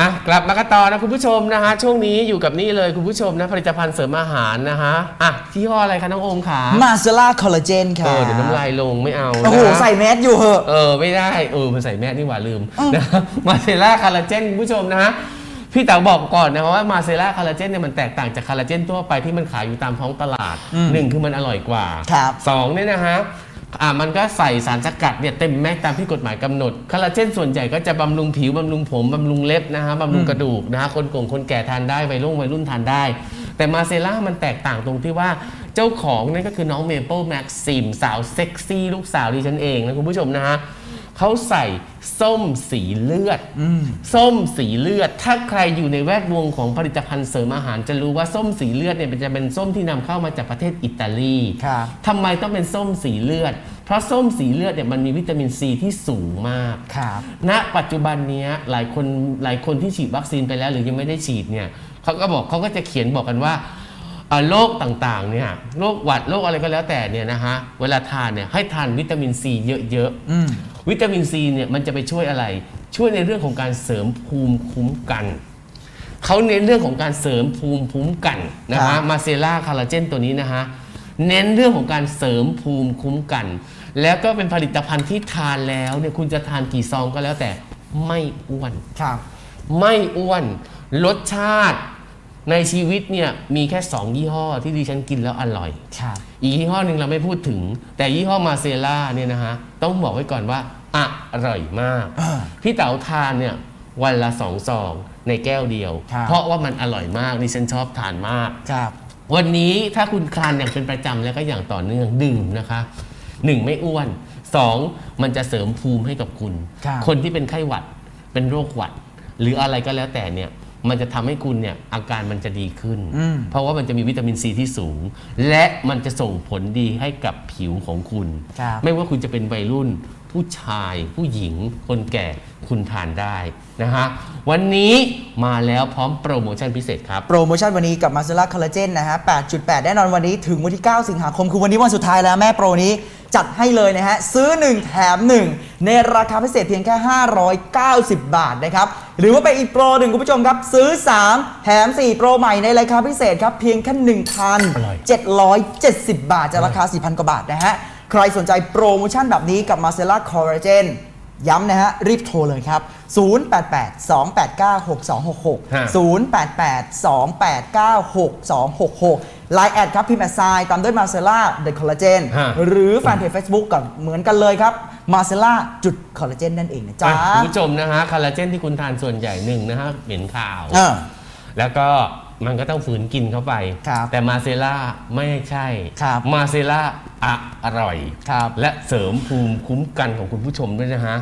อะกลับมากันต่อนะคุณผู้ชมนะฮะช่วงนี้อยู่กับนี่เลยคุณผู้ชมนะผลิตภัณฑ์เสริมอาหารนะฮะอะที่ห้ออะไรคะน้องโอมขามาซาร่าคอลลาเจนเอค่ะอเดี๋ยวน้ำลายลงไม่เอาโอ้โหนะใส่แมสอยู่เหอะ เออไม่ได้เออมันใส่แมสนี่หว่าลืมนะมาเซล่าคาราเจนคุณผู้ชมนะฮะพี่เต๋าบอกก่อนนะว่ามาเซล่าคาราเจนเนี่ยมันแตกต่างจากคาราเจนทั่วไปที่มันขายอยู่ตามท้องตลาดอืมหนึ่งคือมันอร่อยกว่าครับสองเนี่ยนะฮะ อ่ามันก็ใส่สารสกัดเนี่ยเต็มแม็กตามที่กฎหมายกำหนดคาราเจนส่วนใหญ่ก็จะบำรุงผิวบำรุงผมบำรุงเล็บนะฮะบำรุงกระดูกนะฮะคนกลงคนแก่ทานได้วัยรุ่นวัยรุ่นทานได้ แต่มาเซล่ามันแตกต่างตรงที่ว่าเจ้าของนั่นก็คือน้องเมเปิลแม็กซิมสาวเซ็กซี่ลูกสาวดิฉันเองนะคุณผู้ชมนะฮะ เขาใส่ส้มสีเลือด ส้มสีเลือด ถ้าใครอยู่ในแวดวงของผลิตภัณฑ์เสริมอาหาร จะรู้ว่าส้มสีเลือดเนี่ยมันจะเป็นส้มที่นำเข้ามาจากประเทศอิตาลีครับทำไมต้องเป็นส้มสีเลือด เพราะส้มสีเลือดเนี่ยมันมีวิตามินซีที่สูงมากครับณปัจจุบันเนี้ยหลายคนหลายคนที่ฉีดวัคซีนไปแล้ว หรือยังไม่ได้ฉีดเนี่ยเขาก็บอกเขาก็จะเขียนบอกกันว่าเอ่อโรคต่างๆ เนี่ยโรคหวัดโรคอะไรก็แล้วแต่เนี่ยนะฮะ เวลาทานเนี่ยให้ทานวิตามินซีเยอะๆอืม วิตามินซีเนี่ยมันจะไปช่วยอะไร ช่วยในเรื่องของการเสริมภูมิคุ้มกันเขาเน้นเรื่องของการเสริมภูมิคุ้มกันนะครัฮะบมาเซล่าคาราเจนตัวนี้นะฮะเน้นเรื่องของการเสริมภูมิคุ้มกัน แล้วก็เป็นผลิตภัณฑ์ที่ทานแล้วเนี่ยคุณจะทานกี่ซองก็แล้วแต่ไม่อ้วนครับ ไม่อ้วน รสชาติ ในชีวิตเนี่ยมีแค่ 2 ยี่ห้อที่ดิฉันกินแล้วอร่อย ครับอีกยี่ห้อหนึ่งเราไม่พูดถึง แต่ยี่ห้อมาเซล่าเนี่ยนะฮะต้องบอกไว้ก่อนว่าอร่อยมาก อ่า พี่เต๋าทานเนี่ยวันละสองซองในแก้วเดียว ครับ เพราะว่ามันอร่อยมากดิฉันชอบทานมาก ครับ วันนี้ถ้าคุณทานอย่างเป็นประจำแล้วก็อย่างต่อเนื่องดื่มนะคะหนึ่งไม่อ้วนสองมันจะเสริมภูมิให้กับคุณครับคนที่เป็นไข้หวัดเป็นโรคหวัด หรืออะไรก็แล้วแต่เนี่ย มันจะทำให้คุณเนี่ยอาการมันจะดีขึ้นอืมเพราะว่ามันจะมีวิตามินซีที่สูง และมันจะส่งผลดีให้กับผิวของคุณครับไม่ว่าคุณจะเป็นวัยรุ่น ผู้ชาย ผู้หญิง คนแก่คุณทานได้นะฮะวันนี้มาแล้วพร้อมโปรโมชั่นพิเศษครับ โปรโมชั่นวันนี้กับมาซาร่าคอลลาเจนนะฮะ 8.8 แน่นอนวันนี้ถึงวันที่ 9 สิงหาคมคือวันนี้วันสุดท้ายแล้วแม่โปรนี้ จัดให้เลยนะฮะ ซื้อ 1 แถม 1 ในราคาพิเศษเพียงแค่ 590 บาทนะครับ หรือว่าไปอีกโปรหนึ่งคุณผู้ชมครับ ซื้อ 3 แถม 4 โปรใหม่ในราคาพิเศษครับ เพียงแค่อร่อย1,770 บาทจากราคา 4,000 กว่าบาทนะฮะ ใครสนใจโปรโมชั่นแบบนี้กับมาเซล่าคอลลาเจน ย้ำนะฮะ รีบโทรเลยครับ 088-289-6266ฮะ088-289-6266ไลน์แอดครับพิมพ์แอดไซน์ตามด้วยมาเซล่าเดอะคอลลาเจนฮะ หรือแฟนเพจ Facebook กับเหมือนกันเลยครับมาเซล่าจุดคอลลาเจนนั่นเองนะจ๊ะ อะคุณผู้ชมนะฮะคอลลาเจนที่คุณทานส่วนใหญ่หนึ่งนะฮะเหม็นขาว เออ แล้วก็มันก็ต้องฝืนกินเข้าไป ครับแต่มาเซล่าไม่ใช่ ครับ มาเซล่าอะอร่อย ครับ และเสริมภูมิคุ้มกันของคุณผู้ชมด้วยนะฮะ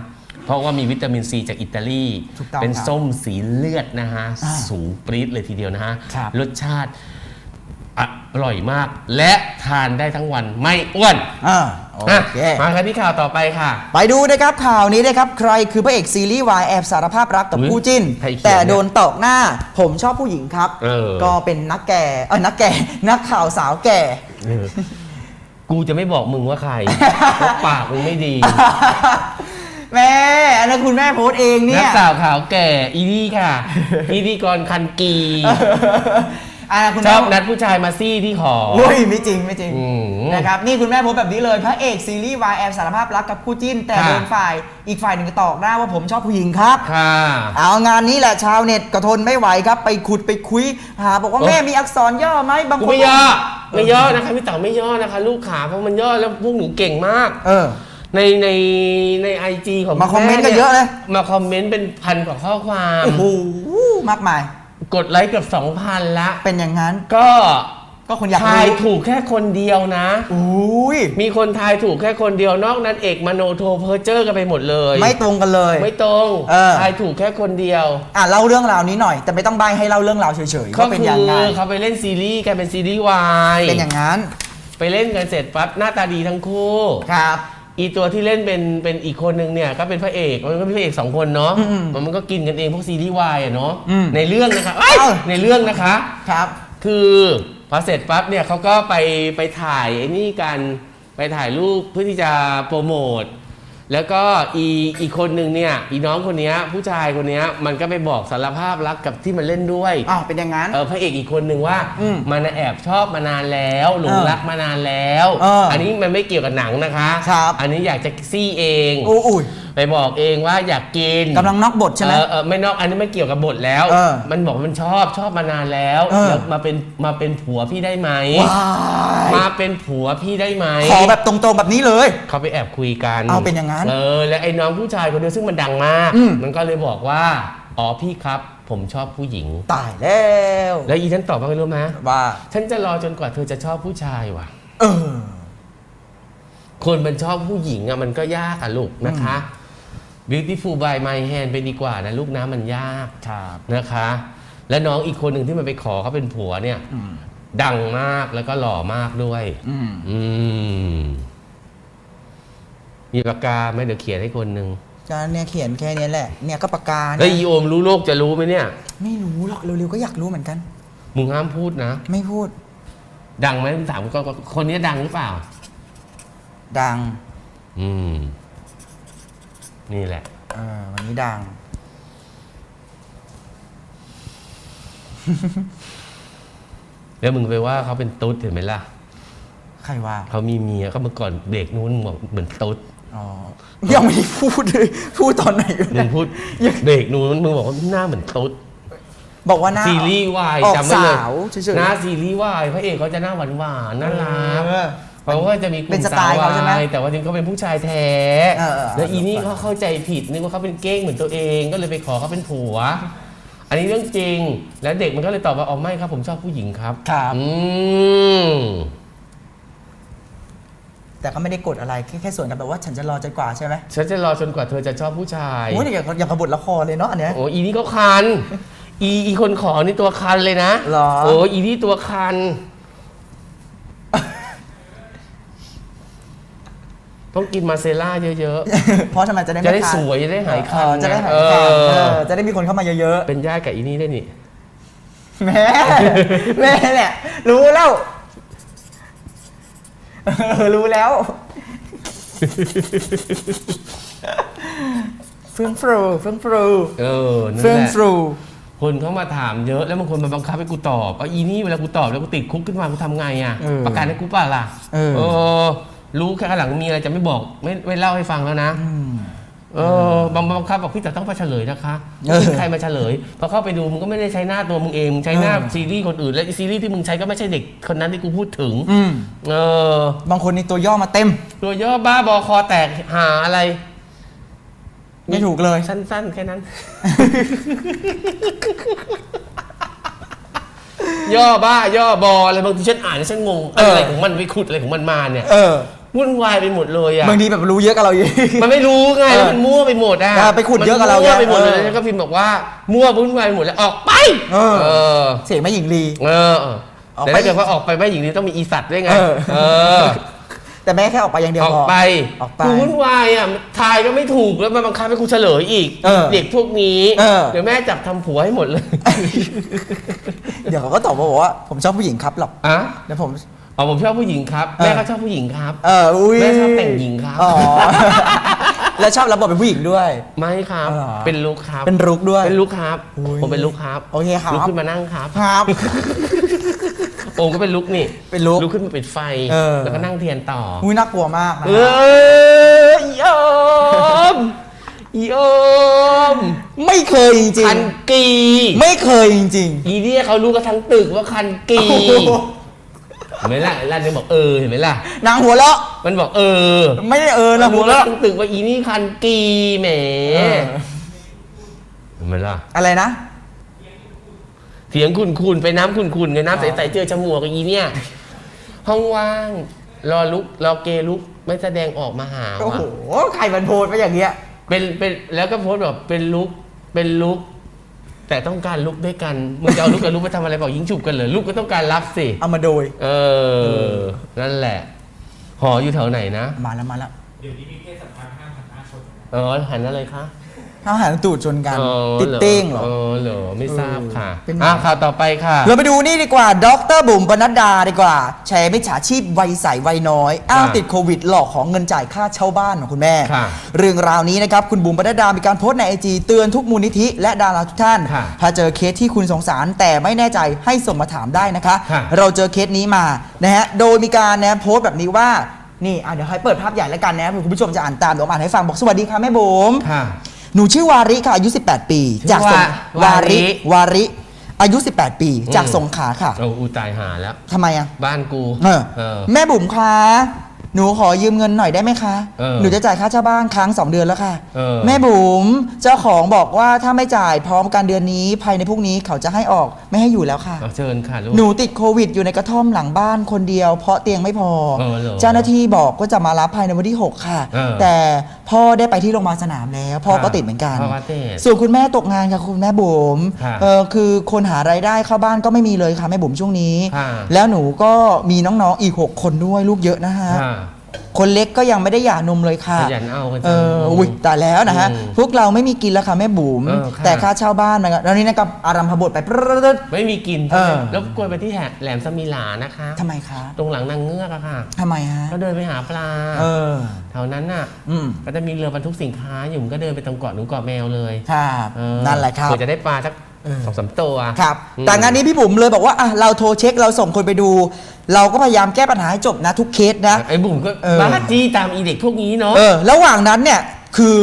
เพราะว่ามีวิตามินซีจากอิตาลีถูกต้องเป็นครับส้มสีเลือดนะฮะอ่าสูงปรี๊ดเลยทีเดียวนะฮะครับ รสชาติอร่อยมาก และทานได้ทั้งวันไม่อ้วนอ่าโออะเคมากันที่ข่าวต่อไปค่ะ ไปดูนะครับข่าวนี้นะครับ ใครคือพระเอกซีรีส์วายแอบสารภาพรักกับอุ๊ยคู่จิ้น ใครเขียนแต่โดนตอกหน้า ผมชอบผู้หญิงครับ เออ ก็เป็นนักแก่เออนักแก่ นักข่าวสาวแก่เออกูจะไม่บอกมึงว่าใครเพราะปากมึงไม่ดี แม่อันนั้นคุณแม่โพสต์เองเนี่นัยกสาวขาวแก่ อีนี่ค่ะพิธีกรคันกี อันนั้นคุณชแม่อบนัดผู้ชายมาซี่ที่ขอโอ้ยไม่จริงไม่จริงอืมนะครับนี่คุณแม่โพสต์แบบนี้เลยพระเอกซีรีส์วายแอบสารภาพรักกับคู่จิ้น แต่ค่ะ โดนฝ่ายอีกฝ่ายหนึ่งก็ตอกหน้าว่าผมชอบผู้หญิงครับ ค่ะ เอางานนี้แหละชาวเน็ตก็ทนไม่ไหวครับ ไปขุดไปคุย หาบอกว่าเออแม่มีอักษรย่อไหมบางกูคนไม่ย่อไม่ย่อนะคะพี่เต๋าไม่ย่อนะคะ ลูกขาเพราะมันย่อแล้วพวกหนูเก่งมาก เออ ในในในไอจีของมาคอมเมนต์กันเยอะเลย มาคอมเมนต์เป็นพันกว่าข้อความโอ้โหมากมาย กดไลค์เกือบ2,000ละ เป็นอย่างนั้น ก็ก็คนอยากทายรู้ถูกแค่คนเดียวนะอุ้ยมีคนทายถูกแค่คนเดียวนอกนั้นเอกมโนโทเพอร์เจอร์กันไปหมดเลย ไม่ตรงกันเลย ไม่ตรงเออทายถูกแค่คนเดียว อะเล่าเรื่องราวนี้หน่อย แต่ไม่ต้องใบให้เล่าเรื่องราวเฉยๆก็ว่าเป็นคืยังไงเขาไปเล่นซีรีส์กันเป็นซีรีส์วายเป็นอย่างนั้น ไปเล่นกันเสร็จปั๊บหน้าตาดีทั้งคู่ครับ อีตัวที่เล่นเป็นเป็นอีกคนนึงเนี่ยก็เป็นพระเอกมันก็เป็นพระเอกสองคนเนาะอืมมันมันก็กินกันเองพวกซีรีส์วายอะเนาะอืมในเรื่องนะคะเอ้ยเอ้า ในเรื่องนะคะ ครับ คือพอเสร็จปั๊บเนี่ยเขาก็ไปไปถ่ายไอ้นี่กันไปถ่ายรูปเพื่อที่จะโปรโมท แล้วก็อีอีกคนหนึ่งเนี่ยอีน้องคนเนี้ยผู้ชายคนเนี้ยมันก็ไปบอกสารภาพรักกับที่มันเล่นด้วยอ้าวเป็นอย่างนั้น เออพระเอกอีกคนหนึ่งว่าอืมมันน่ะแอบชอบมานานแล้วหลงเออรักมานานแล้วเอออันนี้มันไม่เกี่ยวกับหนังนะคะ ครับ อันนี้อยากจะซี่เอง โอ้อุ้ยไปบอกเองว่าอยากกินกำลังนอกบทใช่ไหม เออเออไม่นอกอันนี้ไม่เกี่ยวกับบทแล้ว เออมันบอกมันชอบชอบมานานแล้วเออแล้วมาเป็นมาเป็นผัวพี่ได้ไหมว้ายมาเป็นผัวพี่ได้ไหมขอแบบตรงๆแบบนี้เลย เขาไปแอบคุยกันเอาเป็นอย่างนั้นเออแล้วไอ้น้องผู้ชายคนเดียวซึ่งมันดังมาก อืม มันก็เลยบอกว่าอ๋อพี่ครับ ผมชอบผู้หญิง ตายแล้วแล้วอีฉันตอบว่าไงรู้ไหมว่า ฉันจะรอจนกว่าเธอจะชอบผู้ชายว่ะ เออ คนมันชอบผู้หญิงอะมันก็ยากอะลูกนะคะ beautiful by my hand ไปดีกว่านะลูกนะมันยากครับนะคะ และน้องอีกคนหนึ่งที่มันไปขอเขาเป็นผัวเนี่ย อืมดังมากแล้วก็หล่อมากด้วย อืมอืมมีปากกาไหมเดี๋ยวเขียนให้คนหนึ่งก็เนี่ยเขียนแค่นี้แหละ เนี่ยก็ปากกาแล้วเนี่ยอีโอมรู้โลกจะรู้ไหมเนี่ย ไม่รู้หรอกเร็วๆก็อยากรู้เหมือนกัน มึงห้ามพูดนะ ไม่พูดดังไหมมึงถามก็ก็คนนี้ดังหรือเปล่า ดัง อืม นี่แหละเออวันนี้ดัง แล้วมึงไปว่าเขาเป็นตุ๊ดเห็นไหมล่ะ ใครว่า เขามีเมียก็เมื่อก่อนเบรกนู้นมึงบอกเหมือนตุ๊ดอ๋อ ยังไม่ได้พูดเลย พูดตอนไหนวะมึเนี่งยพูดเบรกนู้นมึงบอกว่าหน้าเหมือนตุ๊ดบอกว่าหน้า ซีรีส์วายออกจำไว้เลยสาวเฉยๆ หน้าซีรีส์วายพระเอกเขาจะหน้าหวานหวานๆน่ารักเออ เขาก็จะมีกลุ่เป็มนสไตล์เขาใช่ไหมสววายแต่ว่าจริงเขาเป็นผู้ชายแท้เออเออ แล้วอีนี่เขาเข้าใจผิดนึกว่าเขาเป็นเก้งเหมือนตัวเองก็เลยไปขอเขาเป็นผัว อันนี้เรื่องจริง แล้วเด็กมันก็เลยตอบว่าอ๋อไม่ครับ ผมชอบผู้หญิงครับครับ อืม แต่ก็ไม่ได้กดอะไรแค่แค่ส่วนกันแบบว่าฉันจะรอจนกว่าใช่ไหมฉันจะรอจนกว่าเธอจะชอบผู้ชาย โอ้ยอย่างกับอย่างกับบทละครเลยเนาะอันเนี้ย โอ้อีนี่ก็คัน อีอีคนขอนี่ตัวคันเลยนะเหรอ โอ้อีนี่ตัวคัน ต้องกินมาเซล่าเยอะเพราะทำไมจะได้ๆไม่จะได้คันสวยจะได้หายคันเออจะได้หายเอคันอเออจะได้มีคนเข้ามาเยอะเป็นญาติกับอีนี่ได้นี่ ๆแม่แม่เนี่ยรู้แล้วเออรู้แล้วเฟื่องฟรูเฟื่องฟรูเออนั่นเฟื่องแหละฟรูคนเข้ามาถามเยอะแล้วบางคนมาบังคับให้กูตอบเอาอีนี่เวลากูตอบแล้วกูติดคุกขึ้นมากูทำไงอะ เออประกันให้กูเปล่าล่ะเออเออ รู้แค่ข้างหลังมีอะไรจะไม่บอกไม่ไม่เล่าให้ฟังแล้วนะอืมเออบางบังคับบอกพี่แต่ต้องไปเฉลยนะคะเออใครมาเฉลยพอเข้าไปดูมึงก็ไม่ได้ใช้หน้าตัวมึงเองมึงใช้หน้าเออซีรีส์คนอื่นและซีรีส์ที่มึงใช้ก็ไม่ใช่เด็กคนนั้นที่กูพูดถึงอืม เออบางคนนี่ตัวย่อมาเต็ม ตัวย่อบ้าบอคอแตกหาอะไร ไม่ถูกเลย สั้น ๆ แค่นั้น ย่อบ้า ย่อบออะไรบางทีฉันอ่านแล้วฉันงง เอออ อะไรของมันไปขุดอะไรของมันมาเนี่ย เออ วุ่นวายไปหมดเลยอะบางทีแบบรู้เยอะกับเราอีกมันไม่รู้ไงเออแล้วมันมั่วไปหมดอะเออไปขุดเยอะกับเรามันมั่วไปหมดเลยเออแล้วก็พิมพ์บอกว่ามั่ววุ่นวายไปหมดแล้วออกไปเออเออเสียงแม่หญิงลีเออออกแต่ไปถ้าเกิดว่าออกไปแม่หญิงนี้ต้องมีอีสัตว์ด้วยไงเออเออแต่แม่แค่ออกไปอย่างเดียวออกพอไปออกไปกูวุ่นวายอะทายก็ไม่ถูกแล้วมาบังคับให้กูเฉลยอีกเออเด็กพวกนี้เออเดี๋ยวแม่จับทำผัวให้หมดเลย เดี๋ยวเขาก็ตอบมาบอกว่า ผมชอบผู้หญิงครับหรอกอะเดี๋ยวผม อ๋อผมชอบผู้หญิงครับเออแม่ก็ชอบผู้หญิงครับ เอออุ้ยแม่ชอบแต่งหญิงครับ อ๋อ แล้วชอบรับบทเป็นผู้หญิงด้วย ไม่ครับ อ๋อเหรอ เป็นลุกครับ เป็นรุกด้วย เป็นลุกครับ อุ้ยผมเป็นลุกครับโอเคครับ ลุกขึ้นมานั่งครับ ครับ โอมก็เป็นลุกนี่เป็นลุกลุกขึ้นมาปิดไฟ เออ แล้วก็นั่งเทียนต่ออุ้ยน่ากลัวมากนะเออยอมยอมไม่เคยจริงคันกี ๆไม่เคยจริง อีเนี่ยเขารู้กันทั้งตึกว่าคันกีๆโอ้โหเห็นไหมล่ะไอ้ร้านนี้บอกเออเห็นไหมล่ะ นางหัวเราะมันบอกเออไม่ได้เออนะหัรู้วแล้วเราะทั้งตึกว่าอีนี่คันกีแหมเออเห็นไหมล่ะ อะไรนะ เสียงคุณคุณไปน้ำคุณคุณไงน้ำใสๆเจอจมูกกับอีเนี่ย ห้องว่าง รอลุกรอเกลุกไม่แสดงออกมาหาโอ้ว่ะโห ใครมันโพสต์ไปอย่างเงี้ย เป็นเป็นแล้วก็โพสต์แบบเป็นลุกเป็นลุก แต่ต้องการลุกด้วยกัน มึงจะเอาลุกกับลุกไปทำอะไรบอกยิงฉุบกันเหรอลุกก็ต้องการรับสิ เอามาโดย เออ นั่นแหละ หออยู่แถวไหนนะ มาแล้วมาแล้วเออหันอะไรคะ อาหารตูดชนกันอ๋อติดเต้งเหรอ เออเหรอไม่ทราบค่ะเป็นอะข่าวต่อไปค่ะ เราไปดูนี่ดีกว่าดรบุ๋มปนัดดาดีกว่า แชร์มิจฉาชีพวัยใสวัยน้อย อ้างค่ะติดโควิดหลอกของเงินจ่ายค่าเช่าบ้านของคุณแม่ ค่ะเรื่องราวนี้นะครับคุณบุ๋มปนัดดา มีการโพสต์ในไอจีเตือนทุกมูลนิธิและดาราทุกท่าน ค่ะถ้าเจอเคสที่คุณสงสารแต่ไม่แน่ใจให้ส่งมาถามได้นะคะ ค่ะ เราเจอเคสนี้มานะฮะโดยมีการนะโพสต์แบบนี้ว่านี่อะเดี๋ยวให้เปิดภาพใหญ่แล้วกันนะเผื่อคุณผู้ชมจะอ่านตามเดี๋ยวผมอ่านให้ฟังบอกสวัสดีค่ะแม่บุ๋ม ค่ะ หนูชื่อวาริค่ะอายุ 18 ปีชื่อจากสงว่าวาริวาริ วาริ อายุ 18 ปี จากอืมสงขลาค่ะโอ้อูตายหาแล้วทำไมอะ บ้านกูเออเออแม่บุ๋มคะ หนูขอยืมเงินหน่อยได้ไหมคะ เออหนูจะจ่ายค่าเช่าบ้านค้างสองเดือนแล้วค่ะ เออ แม่บุ๋มเจ้าของบอกว่าถ้าไม่จ่ายพร้อมกันเดือนนี้ ภายในพรุ่งนี้เขาจะให้ออกไม่ให้อยู่แล้วค่ะ เอาเชิญค่ะลูก หนูติดโควิดอยู่ในกระท่อมหลังบ้านคนเดียว เพราะเตียงไม่พอ เออเหรอเจ้าหน้าที่บอกว่าจะมารับภายในวันที่ 6 ค่ะ เออแต่พ่อได้ไปที่โรงพยาบาลสนามแล้ว พ่อก็ติดเหมือนกัน พ่อก็ติดส่วนคุณแม่ตกงานค่ะคุณแม่บุ๋มค่ะเออคือคนหารายได้เข้าบ้านก็ไม่มีเลยค่ะแม่บุ๋มช่วงนี้ ค่ะแล้วหนูก็มีน้องๆอีก 6 คนด้วยลูกเยอะนะฮะค่ะ คนเล็กก็ยังไม่ได้หย่านมเลยค่ะขยันเอากันจังเอออุ้ยแต่แล้วนะฮะอืมพวกเราไม่มีกินแล้วค่ะแม่บุ๋มเออค่ะ แต่ค่าเช่าบ้านมันก็แล้วนี่นะครับอารัมพบทไปปรึ๊ด ไม่มีกินเออ แล้วกวนไปที่แหแหลมสมิลานะคะ ทำไมคะตรงหลังนางเงือกอะค่ะ ทำไมฮะก็เดินไปหาปลาเออ แถวนั้นน่ะ อืมก็จะมีเรือบรรทุกสินค้าอยู่มันก็เดินไปตรงเกาะหนุนเกาะแมวเลยครับเออนั่นแหละครับ เผื่อจะได้ปลาสักเออ สองสามตัวครับอืมแต่งานนี้พี่บุ๋มเลยบอกว่าอะเราโทรเช็คเราส่งคนไปดู เราก็พยายามแก้ปัญหาให้จบนะทุกเคสนะไอ้บุ๋มก็เออบ้าจี้ตามอีเด็กพวกนี้เนาะเออระหว่างนั้นเนี่ยคือ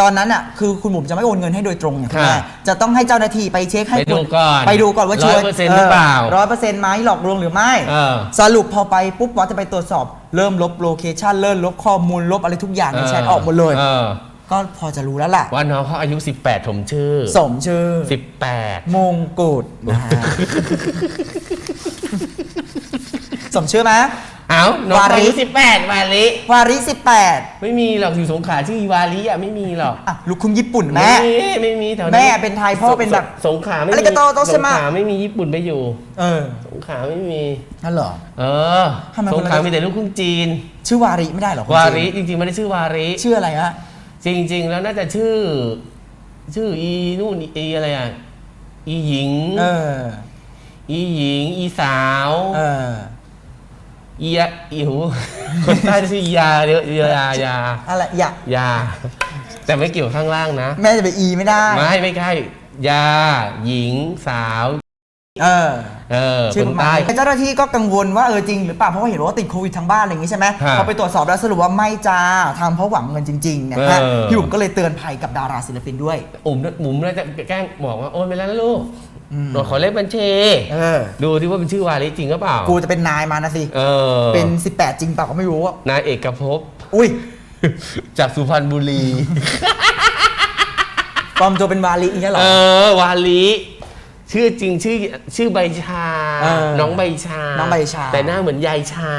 ตอนนั้นอะคือคุณบุ๋มจะไม่โอนเงินให้โดยตรงอย่างคุณแม่ค่ะจะต้องให้เจ้าหน้าที่ไปเช็คให้ไปดูคุณก่อนไปดูก่อนว่าชัวร์100%หรือเปล่าร้อยเปอร์เซ็นต์ไหมหลอกลวงหรือไม่เออสรุปพอไปปุ๊บว่าจะไปตรวจสอบเริ่มลบโลเคชันเริ่มลบข้อมูลลบอะไรทุกอย่างในแชทออกหมดเลยออ ก็พอจะรู้แล้วล่ะ ว่าน้องเขาอายุ 18ผมชื่อ สมชื่อ18 มงกุฎนะฮะสมชื่อไหม เอ้าน้องวาริ อายุ18 วาลิ วาริสิบแปดไม่มีหรอกอยู่สงขลาชื่ออีวาลิอะไม่มีหรอกอะลูกครึ่งญี่ปุ่นแม่ ไม่มีไม่มีแถวนี้แม่เป็นไทยพ่อเป็นแบบสงขลาไม่อาริมีกาโตโตสเซงมะขลาไม่มีญี่ปุ่นไปอยู่ เออสงขลาไม่มี นั่นเหรอ เออทำไมสคงนละขลามีแต่ลูกครึ่งจีน ชื่อวาริไม่ได้เหรอคุณวาเจริจริงๆไม่ได้ชื่อวาริ ชื่ออะไรฮะ จริง ๆ แล้วน่าจะชื่อ ชื่ออีนู่นอีอะไรอะอีหญิงเออ อีหญิง อีสาวเออ อียะอีหู คนใต้ชื่อยาเยอะยายาอะไรอย่า ยา แต่ไม่เกี่ยวข้างล่างนะ แม่จะไปอีไม่ได้ ไม่ไม่ใช่ยา หญิงสาว เออ เออชื่อคประนมาณใต้นี้เจ้าหน้าที่ก็กังวลว่าเออจริงหรือเปล่าเพราะว่าเห็นว่าติดโควิดทั้งบ้านอะไรอย่างงี้ใช่ไหมฮะพอไปตรวจสอบแล้วสรุปว่าไม่จ้าทำเพราะหวังเงินจริงๆนะฮะเออ พี่บุ๋มก็เลยเตือนภัยกับดาราศิลปินด้วย อุ๋มหมุมน่าจะแกล้งบอกว่าโอนไปแล้วนะลูกอืมเราขอเลขบัญชี เออ ดูที่ว่าเป็นชื่อวาลิจริงหรือเปล่ากูจะเป็นนายมานะสิ เออเป็น 18 จริงเปล่าก็ไม่รู้อะนายเอกภพ อุ้ยจากสุพรรณบุรี ปลอมตัวเป็นวาลีอย่างเงี้ยเหรเอออ วาลิ ชื่อจริงชื่อชื่อใบชา เออน้องใบชา น้องใบชา แต่หน้าเหมือนยายชา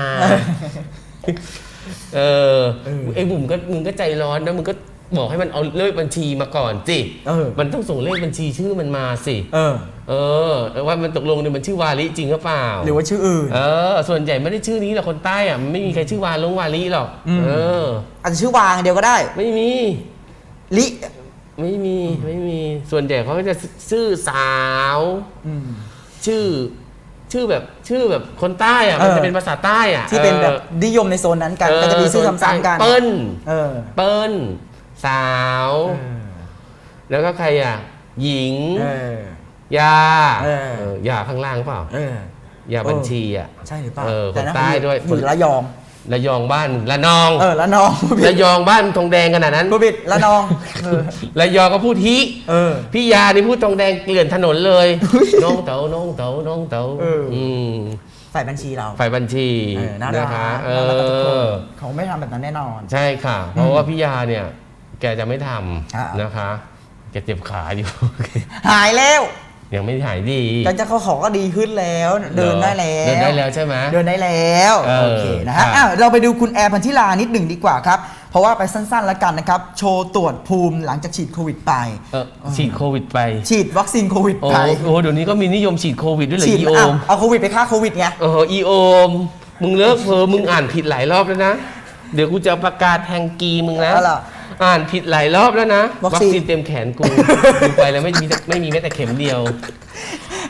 เออเออไอ้บุ๋มก็มึงก็ใจร้อนนะมึงก็บอกให้มันเอาเลขบัญชีมาก่อนสิเออ มันต้องส่งเลขบัญชีชื่อมันมาสิ เออ เออว่ามันตกลงเนี่ยมันชื่อวาลิจริงหรือเปล่า หรือว่าชื่ออื่น เออ ส่วนใหญ่ไม่ได้ชื่อนี้หรอกคนใต้อะมันไม่มีใครชื่อวาลงวาลิหรอก อืม เออ อาจจะชื่อวางเดียวก็ได้ ไม่มี ลิ ไม่มีไม่มีส่วนใหญ่เขาก็จะชื่อสาว อืม ชื่อ ชื่อแบบชื่อแบบคนใต้อะมันเออ จะเป็นภาษาใต้อะที่เป็นแบบออนิยมในโซนนั้นกันก็จะมีชื่อซ้ำๆกันเปิ้ลเออเปิ้ลสาว เออแล้วก็ใครอะ หญิง เออ ยาเออ เออยาข้างล่างเปล่า เออยาบัญชีอะ ใช่หรือเปล่าเออแต่นั่นคนใต้ด้วย อยู่ระยอง ระยองบ้านระนองเออละนองผู้ผิดระยองบ้านทองแดงขนาดนั้นผู้ผิดละนองเออระยองก็พูดฮิเออ พี่ยานี่พูดทองแดงเกลื่อนถนนเลย น้องเต๋าน้องเต๋าน้องเต๋าเอออื มฝ่ายบัญชีเราฝ่ายบัญชีเออน่ารักนะคะเอน่ารักกับทุกคนอ เขาไม่ทำแบบนั้นแน่นอน ใช่ค่ะ เพราะว่าพี่ยาเนี่ย แกจะไม่ทอ่าำนะคะ แกเจ็บขาอยู่ หายแล้ว ยังไม่หายดีการจะเขาขอก็ดีขึ้นแล้ว เดินได้แล้วเดินได้แล้วใช่ไหมเดินได้แล้วเออโอเคนะครัฮะบอ้าวเราไปดูคุณแอร์พันธิลานิดหนึ่งดีกว่าครับ เพราะว่าไปสั้นๆแล้วกันนะครับ โชว์ตรวจภูมิหลังจากฉีดโควิดไปเออฉีดโควิดไป ฉีดวัคซีนโควิดโอ้ไปโหเดี๋ยวนี้ก็มีนิยมฉีดโควิดด้วยเหรอฉีดอีโออะมเอาโควิดไปฆ่าโควิดไงเอออีโอมมึงเลิกเพอมึงอ่านผิดหลายรอบแล้วนะเดี๋ยวกูจะประกาศแทงกีมึงนะเอาล่ะอ่านผิดหลายรอบแล้วนะวัคซีน เต็มแขนกูดูไปแล้วไม่มีไม่มีแม้แต่เข็มเดียว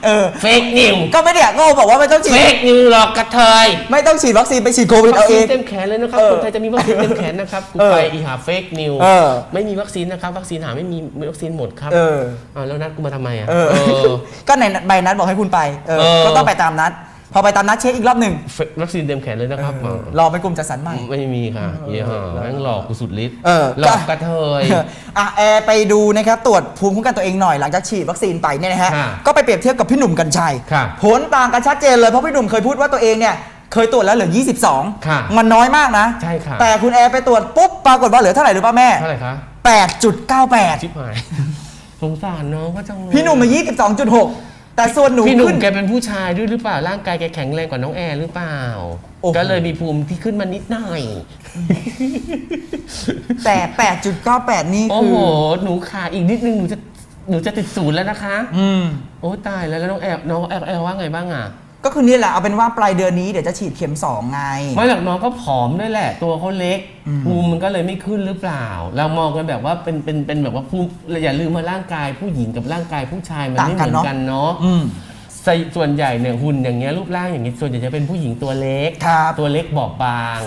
เออ เฟกนิวก็ไม่ได้ก็บอกว่าไม่ต้องฉีเฟดกนิวหลอกกระเทยไม่ต้องฉีดวัคซีนไปฉีดโควิดวัเอาคเอซีนง เต็มแขนเลยนะครับเออคนไทยจะมีวัคซีนเต็มแขนนะครับกูเออไปอีหาเฟกนิวเออ ไม่มีวัคซีนนะครับวัคซีนหาไม่มีวัคซีนหมดครับเออาวแล้วนัดกูมาทำไมอะเออ เออ ก็ในใบนัดบอกให้คุณไปเออเออ ก็ต้องไปตามนัด พอไปตามนัดเช็คอีกรอบหนึ่งวัคซีนเต็มแขนเลยนะครับเออรอเป็นกลุ่มจัดสรรใหม่ ไม่มีค่ะยี่ห้อแม่งหลอกกูสุดฤทธิ์เออหลอกกระเทยอะแอร์ไปดูนะครับตรวจภูมิคุ้มกันตัวเองหน่อยหลังจากฉีดวัคซีนไปเนี่ยนะฮะค่ะก็ไปเปรียบเทียบกับพี่หนุ่มกัญชัยค่ะผลต่างกันชัดเจนเลยเพราะพี่หนุ่มเคยพูดว่าตัวเองเนี่ยเคยตรวจแล้วเหลือ 22ค่ะมันน้อยมากนะ ใช่ค่ะ แต่คุณแอร์ไปตรวจปุ๊บปรากฏว่าเหลือเท่าไหร่รู้ป่ะแม่ เท่าไหร่คะ8.98 ชิบหาย สงสารน้องก็จังเลย พี่หนุ่มมา 22.6 แต่ส่วนหนูพี่หนุ่มขึ้นแกเป็นผู้ชายด้วยหรือเปล่าร่างกายแกแข็งแรงกว่าน้องแอร์หรือเปล่า โอ้โห ก็เลยมีภูมิที่ขึ้นมานิดหน่อย แต่8.98นี่โอ้คือโหหนูขาอีกนิดนึงหนูจะหนูจะติดศูนย์แล้วนะคะ อืม โอ้ตายแล้วแล้วน้องแอร์น้องแอร์แอร์ว่าไงบ้างอะ ก็คือนี่แหละเอาเป็นว่าปลายเดือนนี้เดี๋ยวจะฉีดเข็ม2ไง ไม่หรอกน้องก็ผอมด้วยแหละ ตัวเขาเล็กอืมภูมิมันก็เลยไม่ขึ้นหรือเปล่า เรามองกันแบบว่าเป็นเป็นเป็นแบบว่าภูมิอย่าลืมว่าร่างกายผู้หญิงกับร่างกายผู้ชายมันไม่เหมือนกันเนาะอืมส่ส่วนใหญ่เนี่ยหุ่นอย่างเงี้ยรูปร่างอย่างเงี้ยส่วนใหญ่จะเป็นผู้หญิงตัวเล็กครับตัวเล็กบอบบาง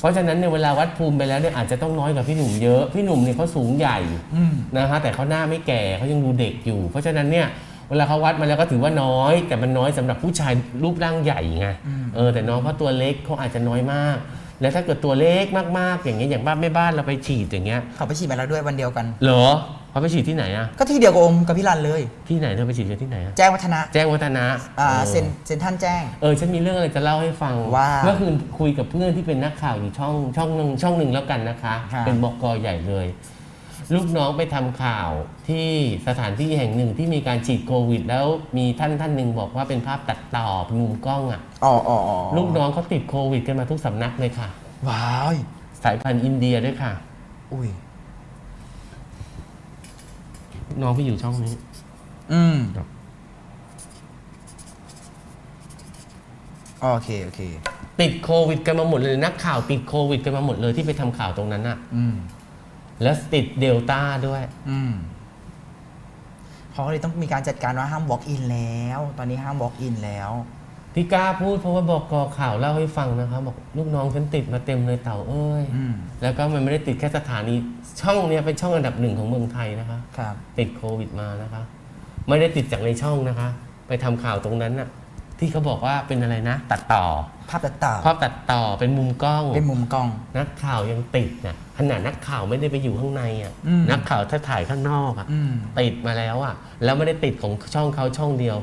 เพราะฉะนั้นเนี่ยเวลาวัดภูมิไปแล้วเนี่ยอาจจะต้องน้อยกว่าพี่หนุ่มเยอะ พี่หนุ่มเนี่ยเขาสูงใหญ่อืมนะฮะแต่เขาหน้าไม่แก่เขายังดูเด็กอยู่ เพราะฉะนั้นเนี่ย เวลาเขาวัดมาแล้วก็ถือว่าน้อย แต่มันน้อยสำหรับผู้ชายรูปร่างใหญ่ไงเออแต่น้องเขาตัวเล็กเขาอาจจะน้อยมาก แล้วถ้าเกิดตัวเล็กมากๆ อย่างเงี้ยอย่างบ้านแม่บ้านเราไปฉีดอย่างเงี้ยเขาไปฉีดมาแล้วด้วยวันเดียวกัน เหรอเขาไปฉีดที่ไหนอะก็ที่เดียวกับอมกับพี่รันเลย ที่ไหนเธอไปฉีดกันที่ไหนอะแจ้งวัฒนะ แจ้งวัฒนะอ่าออเซนเซนท่านแจ้งเออฉันมีเรื่องอะไรจะเล่าให้ฟังว่าเมื่อคืนคุยกับเพื่อนที่เป็นนักข่าวอยู่ช่องช่องหนึ่งช่องหนึ่งแล้วกันนะคะครับเป็นบกใหญ่เลย ลูกน้องไปทำข่าวที่สถานที่แห่งหนึ่งที่มีการฉีดโควิด แล้วมีท่านท่านหนึ่งบอกว่าเป็นภาพตัดต่อเป็นมุมกล้องอะอ๋ออ๋ออ๋อลูกน้องเขาติดโควิดกันมาทุกสำนักเลยค่ะว้ายสายพันธุ์อินเดียด้วยค่ะ อุ้ยลูกน้องพี่อยู่ช่องนี้ อืมครับโอเคโอเค ติดโควิดกันมาหมดเลยนักข่าวติดโควิดกันมาหมดเลยที่ไปทำข่าวตรงนั้นอะอืม แล้วติดเดลต้าด้วย อืมเขาก็เลยต้องมีการจัดการว่าห้าม walk in แล้ว ตอนนี้ห้าม walk in แล้ว ที่กล้าพูดเพราะว่าบอกกข่าวเล่าให้ฟังนะครับบอกลูกน้องฉันติดมาเต็มเลยเต่าเอ้ย อืม แล้วก็มันไม่ได้ติดแค่สถานีช่องเนี้ยเป็นช่องอันดับหนึ่งของเมืองไทยนะคะ ครับ ติดโควิดมานะคะ ไม่ได้ติดจากในช่องนะคะ ไปทำข่าวตรงนั้นน่ะ ที่เขาบอกว่าเป็นอะไรนะ ตัดต่อภาพตัดต่อภาพตัดต่อเป็นมุมกล้อง เป็นมุมกล้อง นักข่าวยังติดนะ ขนาดนักข่าวไม่ได้ไปอยู่ข้างในอะ อืม นักข่าวถ้าถ่ายข้างนอกอะ อืม ติดมาแล้วอะ แล้วไม่ได้ติดของช่องเขาช่องเดียว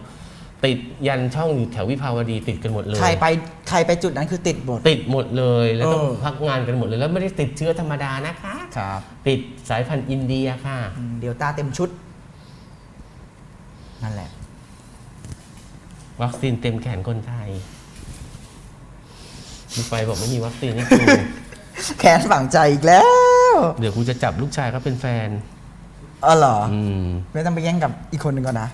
ติดยันช่องอยู่แถววิภาวดีติดกันหมดเลย ใครไปใครไปจุดนั้นคือติดบทติดหมดเลยแล้วต้องเออ พักงานกันหมดเลย แล้วไม่ได้ติดเชื้อธรรมดานะคะ ครับติดสายพันธุ์อินเดียค่ะ เดลต้าเต็มชุด นั่นแหละ วัคซีนเต็มแขนคนไทยมีไปบอกไม่มีวัคซีนให้กู แค้นฝังใจอีกแล้ว เดี๋ยวกูจะจับลูกชายเขาเป็นแฟน เออเหรออืม ไม่ต้องไปแย่งกับอีกคนหนึ่งก่อนนะ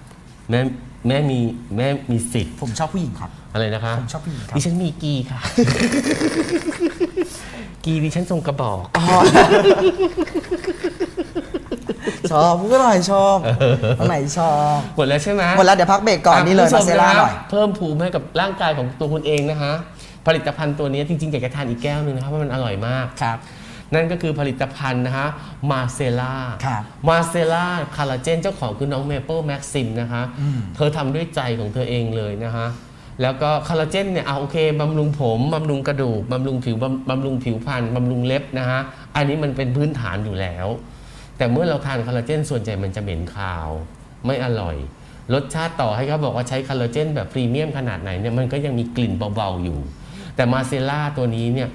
แม่แม่มีแม่มีสิทธิ์ผมชอบผู้หญิงครับ อะไรนะคะผมชอบผู้หญิงครับ ดิฉันมีกีค่ะ กีดิฉันทรงกระบอก ชอบพูดก็หน่อยชอบตรงไหนชอบหมดแล้วใช่ไหมหมดแล้วเดี๋ยวพักเบรกก่อนนี่เลยคุณมาผู้ชเซล่าะหน่อย เพิ่มภูมิให้กับร่างกายของตัวคุณเองนะคะ ผลิตภัณฑ์ตัวนี้จริงๆอยากจะทานอีกแก้วหนึงนะครับเพราะมันอร่อยมาก ครับ นั่นก็คือผลิตภัณฑ์นะคะมาเซล่าครับมาเซล่าคาราเจนเจ้าของคือน้องเมเปิลแม็กซิมนะคะอืม เธอทำด้วยใจของเธอเองเลยนะคะ แล้วก็คาราเจนเนี่ยเอาโอเคบำรุงผมบำรุงกระดูกบำรุงผิวบำบำรุงผิวพรรณบำรุงเล็บนะฮะอันนี้มันเป็นพื้นฐานอยู่แล้ว แต่เมื่อเราทานคอลลาเจนส่วนใหญ่มันจะเหม็นคาว ไม่อร่อย รสชาติต่อให้เขาบอกว่าใช้คอลลาเจนแบบพรีเมียมขนาดไหนเนี่ยมันก็ยังมีกลิ่นเบาๆอยู่ แต่มาเซล่าตัวนี้เนี่ย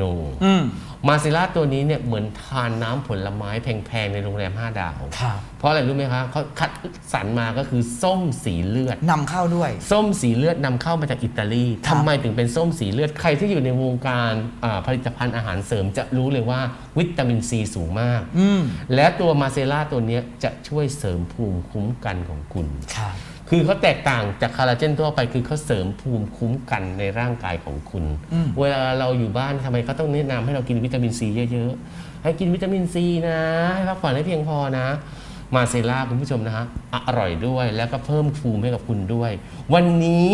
no อืม มาเซล่าตัวนี้เนี่ยเหมือนทานน้ำผลไม้แพงๆในโรงแรม 5 ดาว ครับเพราะอะไรรู้ไหมคะเขาคัดสรรมาก็คือส้มสีเลือด นำเข้าด้วย ส้มสีเลือดนำเข้ามาจากอิตาลีครับทำไมถึงเป็นส้มสีเลือดใครที่อยู่ในวงการอ่าผลิตภัณฑ์อาหารเสริมจะรู้เลยว่าวิตามินซีสูงมาก อืม และตัวมาเซล่าตัวเนี้ยจะช่วยเสริมภูมิคุ้มกันของคุณ ครับ คือเขาแตกต่างจากคาราเจนทั่วไปคือเขาเสริมภูมิคุ้มกันในร่างกายของคุณ อืม เวลาเราอยู่บ้านทำไมเขาต้องแนะนำให้เรากินวิตามินซีเยอะให้กินวิตามินซีนะ ให้พักผ่อนให้เพียงพอนะ มาเซล่าคุณผู้ชมนะฮะอร่อยด้วยแล้วก็เพิ่มภูมิให้กับคุณด้วย วันนี้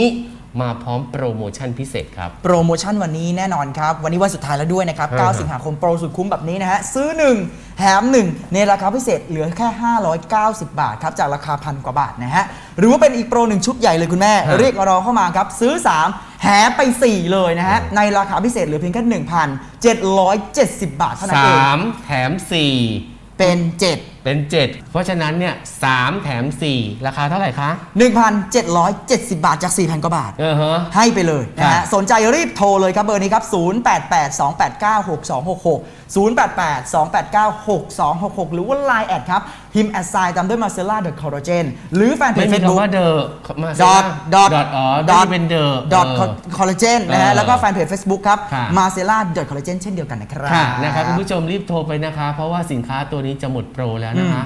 มาพร้อมโปรโมชั่นพิเศษครับ โปรโมชั่นวันนี้แน่นอนครับ วันนี้วันสุดท้ายแล้วด้วยนะครับอ่าฮะ9สิงหาคมโปรสุดคุ้มแบบนี้นะฮะ ซื้อ 1 แถม1ในราคาพิเศษเหลือแค่ 590 บาทครับจากราคาพันกว่าบาทนะฮะหรือว่าเป็นอีกโปรหนึ่งชุดใหญ่เลยคุณแม่ เรียกเราเข้ามาครับซื้อ 3 แถมไป 4 เลยนะฮะในราคาพิเศษเหลือเพียงแค่1,770 บาทเท่านั้นเองสามแถมสี่เป็น 7 เป็น 7 เพราะฉะนั้นเนี่ยสามแถม 4 ราคาเท่าไหร่คะ 1,770 บาทจาก 4,000 กว่าบาท เออฮะ ให้ไปเลยนะครัฮะบ สนใจรีบโทรเลยครับเบอร์นี้ครับ 0882896266 0882896266 หรือว่า Line แอดครับ พิมพ์แอดไซน์ตามด้วย Marcella The Collagen หรือแฟนเพไม่จมี Facebook คำว่าเดอมาดอทดอทดอทอ๋อดดออททเป็นเดอ ดอทคอลลาเจนนะฮะเออแล้วก็แฟนเพจ Facebook ครับค่ะ Marcella The Collagen เช่นเดียวกันนะครับ ค่ะนะครับคุณผู้ชมรีบโทรไปนะคะ เพราะว่าสินค้าตัวนี้จะหมดโปรแล้วนะคะ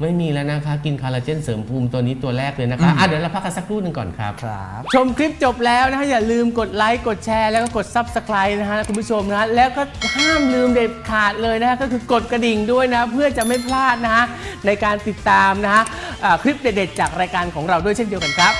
ไม่มีแล้วนะคะ กินคาราเจนเสริมภูมิตัวนี้ตัวแรกเลยนะคะอะเดี๋ยวเราพักกันสักครู่หนึ่งก่อนครับ ครับ ชมคลิปจบแล้วนะคะอย่าลืมกดไลค์กดแชร์แล้วก็กด Subscribe นะฮะคุณผู้ชมนะฮะแล้วก็ห้ามลืมเด็ดขาดเลยนะฮะก็คือกดกระดิ่งด้วยนะ เพื่อจะไม่พลาดนะฮะในการติดตามนะฮะอ่าคลิปเด็ดๆจากรายการของเราด้วยเช่นเดียวกันครับ